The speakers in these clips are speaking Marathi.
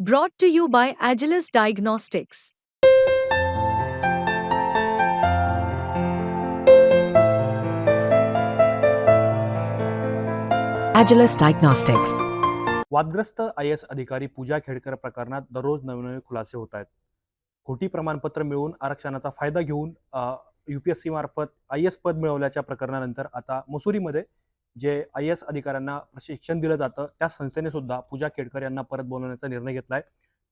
Brought to you by Agilis Diagnostics. Agilis Diagnostics. वादग्रस्त आय एस अधिकारी पूजा खेडकर प्रकरणात दररोज नवनवे खुलासे होत आहेत खोटी प्रमाणपत्र मिळवून आरक्षणाचा फायदा घेऊन यूपीएससी मार्फत आय एस पद मिळवल्याच्या प्रकरणानंतर आता मसुरीमध्ये जे आय एस अधिकाऱ्यांना प्रशिक्षण दिलं जातं त्या संस्थेने सुद्धा पूजा खेडकर यांना परत बोलवण्याचा निर्णय घेतलाय.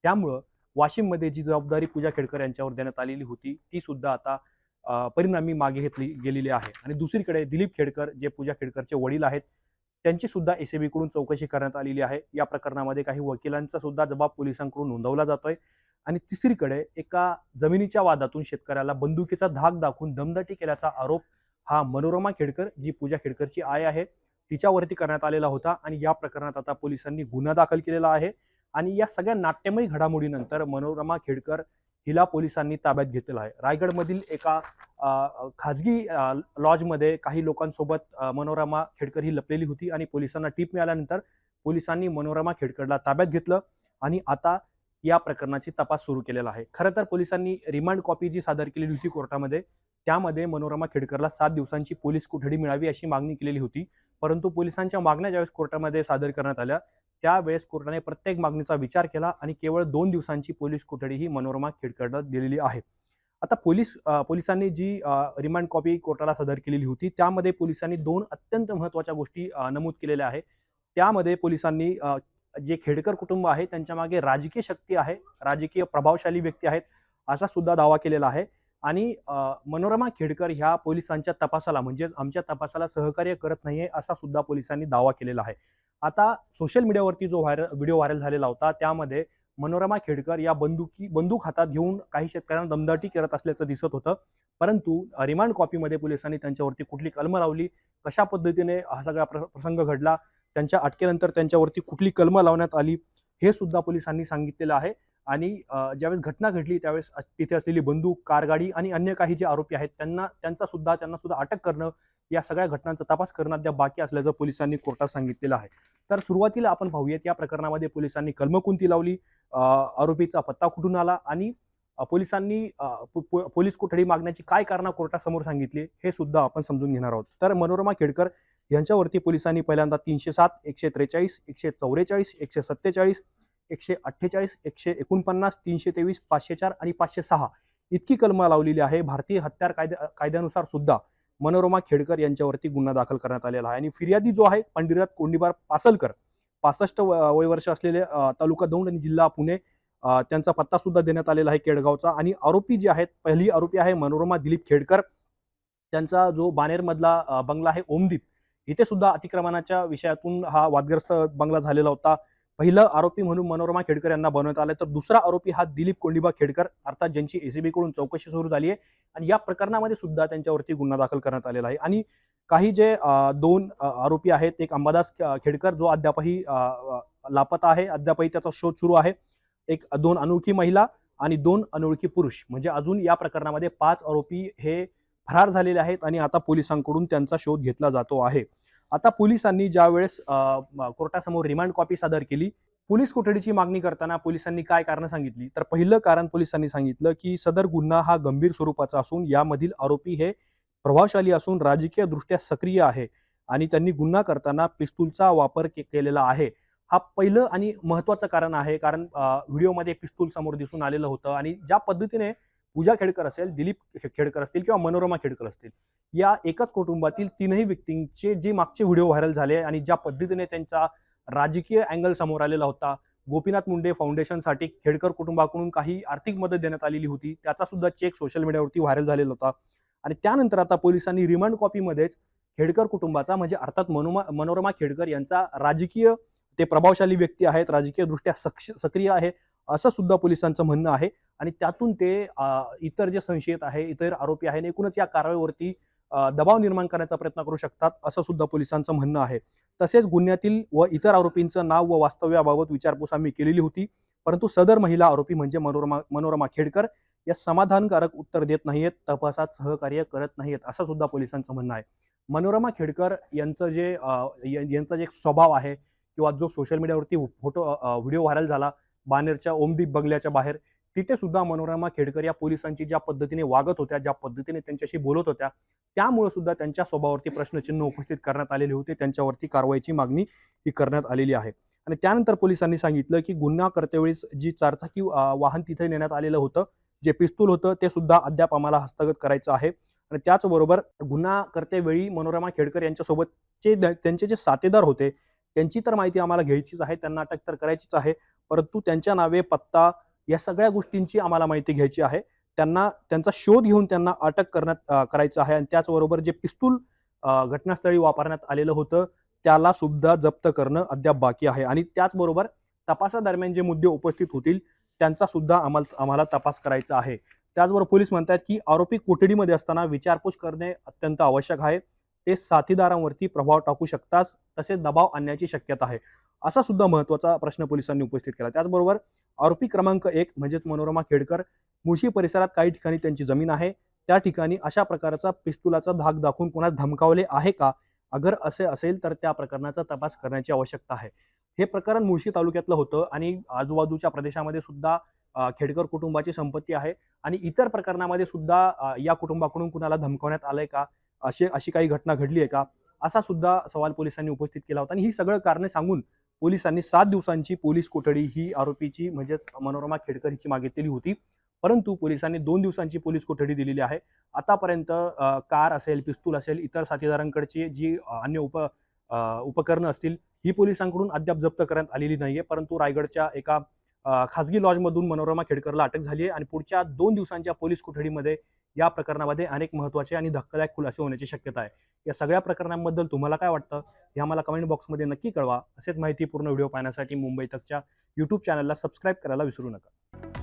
त्यामुळं वाशिममध्ये जी जबाबदारी पूजा खेडकर यांच्यावर देण्यात आलेली होती ती सुद्धा आता परिणामी मागे घेतली गेलेली आहे. आणि दुसरीकडे दिलीप खेडकर जे पूजा खेडकरचे वडील आहेत त्यांची सुद्धा एसीबी कडून चौकशी करण्यात आलेली आहे. या प्रकरणामध्ये काही वकिलांचा सुद्धा जबाब पोलिसांकडून नोंदवला जातोय. आणि तिसरीकडे एका जमिनीच्या वादातून शेतकऱ्याला बंदुकीचा धाक दाखवून दमदाटी केल्याचा आरोप हा मनोरमा खेडकर जी पूजा खेडकरची आय आहे तिच्यावरती करण्यात आलेला होता आणि या प्रकरणात आता पोलिसांनी गुन्हा दाखल केलेला आहे. आणि या सगळ्या नाट्यमय घडामोडीनंतर मनोरमा खेडकर हिला पोलिसांनी ताब्यात घेतलेला आहे. रायगडमधील एका खाजगी लॉजमध्ये काही लोकांसोबत मनोरमा खेडकर ही लपलेली होती आणि पोलिसांना टीप मिळाल्यानंतर पोलिसांनी मनोरमा खेडकरला ताब्यात घेतलं आणि आता या प्रकरणाची तपास सुरू केलेला आहे. खरं तर पोलिसांनी रिमांड कॉपी जी सादर केलेली होती कोर्टामध्ये त्यामध्ये मनोरमा खेडकरला सात दिवसांची पोलीस कोठडी मिळावी अशी मागणी केलेली होती. परंतु पोलिसांच्या मागण्या ज्यावेळेस कोर्टामध्ये सादर करण्यात आल्या त्यावेळेस कोर्टाने प्रत्येक मागणीचा विचार केला आणि केवळ दोन दिवसांची पोलीस कोठडी ही मनोरमा खेडकरला दिलेली आहे. आता पोलीस पोलिसांनी जी रिमांड कॉपी कोर्टाला सादर केलेली होती त्यामध्ये पोलिसांनी दोन अत्यंत महत्त्वाच्या गोष्टी नमूद केलेल्या आहे त्यामध्ये पोलिसांनी जे खेडकर कुटुंब आहे त्यांच्या मागे राजकीय शक्ती आहे राजकीय प्रभावशाली व्यक्ती आहेत असा सुद्धा दावा केलेला आहे. आणि मनोरमा खेडकर ह्या पोलिसांच्या तपासाला म्हणजेच आमच्या तपासाला सहकार्य करत नाहीये असा सुद्धा पोलिसांनी दावा केलेला आहे. आता सोशल मीडियावरती जो व्हायरल व्हिडिओ व्हायरल झालेला होता त्यामध्ये मनोरमा खेडकर या बंदुकी बंदूक हातात घेऊन काही शेतकऱ्यांना दमदाटी करत असल्याचं दिसत होतं. परंतु रिमांड कॉपीमध्ये पोलिसांनी त्यांच्यावरती कुठली कलमं लावली? कशा पद्धतीने हा सगळा प्र- प्रसंग घडला? त्यांच्या अटकेनंतर त्यांच्यावरती कुठली कलमं लावण्यात आली? हे सुद्धा पोलिसांनी सांगितलेलं आहे. आणि ज्यावेळेस घटना घडली त्यावेळेस तिथे असलेली बंदूक कारगाडी आणि अन्य काही जे आरोपी आहेत त्यांना त्यांचा सुद्धा त्यांना सुद्धा अटक करणं या सगळ्या घटनांचा तपास करणं अद्याप बाकी असल्याचं पोलिसांनी कोर्टात सांगितलेलं आहे. तर सुरुवातीला आपण पाहूयात या प्रकरणामध्ये पोलिसांनी कलमकुंती कोणती लावली आरोपीचा पत्ता कुठून आला आणि पोलिसांनी पोलीस कोठडी मागण्याची काय कारणं कोर्टासमोर सांगितली हे सुद्धा आपण समजून घेणार आहोत. तर मनोरमा खेडकर यांच्यावरती पोलिसांनी पहिल्यांदा तीनशे सात एकशे त्रेचाळीस एकशे चौवेचाळीस एकशे सत्तेचाळीस एकशे अठ्ठेचाळीस एकशे एकोणपन्नास तीनशे तेवीस पाचशे चार आणि पाचशे सहा इतकी कलमं लावलेली आहे. भारतीय हत्यार कायद्या कायद्यानुसार सुद्धा मनोरमा खेडकर यांच्यावरती गुन्हा दाखल करण्यात आलेला आहे. आणि फिर्यादी जो आहे पंडिरात कोंडीबार पासलकर पासष्ट व- वय वर्ष असलेले तालुका दौंड आणि जिल्हा पुणे त्यांचा पत्ता सुद्धा देण्यात आलेला आहे केडगावचा. आणि आरोपी जे आहेत पहिली आरोपी आहे मनोरमा दिलीप खेडकर. त्यांचा जो बानेरमधला मधला बंगला आहे ओमदीप इथे सुद्धा अतिक्रमणाच्या विषयातून हा वादग्रस्त बंगला झालेला होता. पहिलं आरोपी म्हणून मनोरमा खेडकर यांना बनवण्यात आलं. तर दुसरा आरोपी हा दिलीप कोंडिबा खेडकर अर्थात ज्यांची एसीबी कडून चौकशी सुरू झाली आहे आणि या प्रकरणामध्ये सुद्धा त्यांच्यावरती गुन्हा दाखल करण्यात आलेला आहे. आणि काही जे दोन आरोपी आहेत एक अंबादास खेडकर जो अद्यापही लापता आहे अद्यापही त्याचा शोध सुरू आहे. एक दोन अनोळखी महिला आणि दोन अनोळखी पुरुष. म्हणजे अजून या प्रकरणामध्ये पाच आरोपी हे फरार झालेले आहेत आणि आता पोलिसांकडून त्यांचा शोध घेतला जातो आहे. आता पोलिसांनी ज्या वेळेस कोर्टासमोर रिमांड कॉपी सादर केली पोलीस कोठडीची मागणी करताना पोलिसांनी काय कारण सांगितली? तर पहिलं कारण पोलिसांनी सांगितलं की सदर गुन्हा हा गंभीर स्वरूपाचा असून यामधील आरोपी हे प्रभावशाली असून राजकीय दृष्ट्या सक्रिय आहे आणि त्यांनी गुन्हा करताना पिस्तूलचा वापर के- केलेला आहे. हा पहिलं आणि महत्वाचं कारण आहे कारण व्हिडिओमध्ये पिस्तूल समोर दिसून आलेलं होतं आणि ज्या पद्धतीने पूजा खेडकर असेल दिलीप खेडकर असतील किंवा मनोरमा खेडकर असतील या एकाच कुटुंबातील तीनही व्यक्तींचे जे मागचे व्हिडिओ व्हायरल झाले आणि ज्या पद्धतीने त्यांचा राजकीय अँगल समोर आलेला होता गोपीनाथ मुंडे फाउंडेशनसाठी खेडकर कुटुंबाकडून काही आर्थिक मदत देण्यात आलेली होती त्याचा सुद्धा चेक सोशल मीडियावरती व्हायरल झालेला होता. आणि त्यानंतर आता पोलिसांनी रिमांड कॉपीमध्येच खेडकर कुटुंबाचा म्हणजे अर्थात मनोमा मनोरमा खेडकर यांचा राजकीय ते प्रभावशाली व्यक्ती आहेत राजकीय दृष्ट्या सक्ष सक्रिय आहे असं सुद्धा पोलिसांचं म्हणणं आहे. आणि त्यातून ते इतर जे संशयित आहे इतर आरोपी आहे एकूणच या कारवाईवरती दबाव निर्माण करण्याचा प्रयत्न करू शकतात असं सुद्धा पोलिसांचं म्हणणं आहे. तसेच गुन्ह्यातील व इतर आरोपींचं नाव व वास्तव्याबाबत विचारपूस आम्ही केलेली होती. परंतु सदर महिला आरोपी म्हणजे मनोरमा मनोरमा खेडकर या समाधानकारक उत्तर देत नाहीयेत तपासात सहकार्य करत नाहीयेत असं सुद्धा पोलिसांचं म्हणणं आहे. मनोरमा खेडकर यांचं जे यांचा जे स्वभाव आहे किंवा जो सोशल मीडियावरती फोटो व्हिडिओ व्हायरल झाला बानेरच्या ओमदीप बंगल्याच्या बाहेर. तिथे सुद्धा मनोरमा खेडकर या पोलिसांची ज्या पद्धतीने वागत होत्या ज्या पद्धतीने त्यांच्याशी बोलत होत्या त्यामुळे सुद्धा त्यांच्या स्वभावावरती प्रश्नचिन्ह उपस्थित करण्यात आलेले होते. त्यांच्यावरती कारवाईची मागणी ही करण्यात आलेली आहे. आणि त्यानंतर पोलिसांनी सांगितलं की गुन्हा करतेवेळीस जी चारचाकी वाहन तिथे नेण्यात आलेलं होतं जे पिस्तूल होतं ते सुद्धा अद्याप आम्हाला हस्तगत करायचं आहे. आणि त्याचबरोबर गुन्हा करतेवेळी मनोरमा खेडकर यांच्यासोबतचे त्यांचे जे साथीदार होते त्यांची तर माहिती आम्हाला घ्यायचीच आहे त्यांना अटक तर करायचीच आहे. परंतु त्यांच्या नावे पत्ता या सगळ्या गोष्टींची आम्हाला माहिती घ्यायची आहे. त्यांना त्यांचा शोध घेऊन त्यांना अटक करण्यात करायचं आहे आणि त्याचबरोबर जे पिस्तूल घटनास्थळी वापरण्यात आलेलं होतं त्याला सुद्धा जप्त करणं अद्याप बाकी आहे आणि त्याचबरोबर तपासादरम्यान जे मुद्दे उपस्थित होतील त्यांचा सुद्धा आम्हाला आम्हाला तपास करायचा आहे. त्याचबरोबर पोलीस म्हणतात की आरोपी कोठडीमध्ये असताना विचारपूस करणे अत्यंत आवश्यक आहे. ते साथीदारांवरती प्रभाव टाकू शकतात तसेच दबाव आणण्याची शक्यता आहे. असा सुद्धा महत्त्वाचा प्रश्न पोलिसांनी उपस्थित केला. त्याचबरोबर आरोपी क्रमांक एक म्हणजेच मनोरमा खेडकर मुशी परिसरात काही ठिकाणी त्यांची जमीन आहे. त्या ठिकाणी अशा प्रकारचा पिस्तुलाचा धाक दाखवून कोणास धमकावले आहे का? अगर असे असेल तर त्या प्रकरणाचा तपास करण्याची आवश्यकता आहे. हे प्रकरण मुळशी तालुक्यातलं होतं आणि आजूबाजूच्या प्रदेशामध्ये सुद्धा खेडकर कुटुंबाची संपत्ती आहे आणि इतर प्रकरणामध्ये सुद्धा या कुटुंबाकडून कुणाला धमकावण्यात आलंय का? अशी अशी काही घटना घडली आहे का? असा सुद्धा सवाल पोलिसांनी उपस्थित केला होता आणि ही सगळं कारणे सांगून पोलिसांनी सात दिवसांची पोलीस कोठडी ही आरोपीची म्हणजेच मनोरमा खेडकर हिची मागितलेली होती. परंतु पोलिसांनी दोन दिवसांची पोलीस कोठडी दिलेली आहे. आतापर्यंत कार असेल पिस्तूल असेल इतर साथीदारांकडची जी अन्य उप उपकरणं असतील ही पोलिसांकडून अद्याप जप्त करण्यात आलेली नाहीये. परंतु रायगडच्या एका खासगी लॉजमधून मनोरमा खेडकरला अटक झाली आहे आणि पुढच्या दोन दिवसांच्या पोलीस कोठडीमध्ये या प्रकरणामध्ये अनेक महत्त्वाचे आणि धक्कादायक खुलासे होण्याची शक्यता आहे. या सगळ्या प्रकरणांबद्दल तुम्हाला काय वाटतं? हे आम्हाला कमेंट बॉक्समध्ये नक्की कळवा. असेच माहितीपूर्ण व्हिडिओ पाहण्यासाठी मुंबई तकच्या यूट्यूब चॅनलला सबस्क्राईब करायला विसरू नका.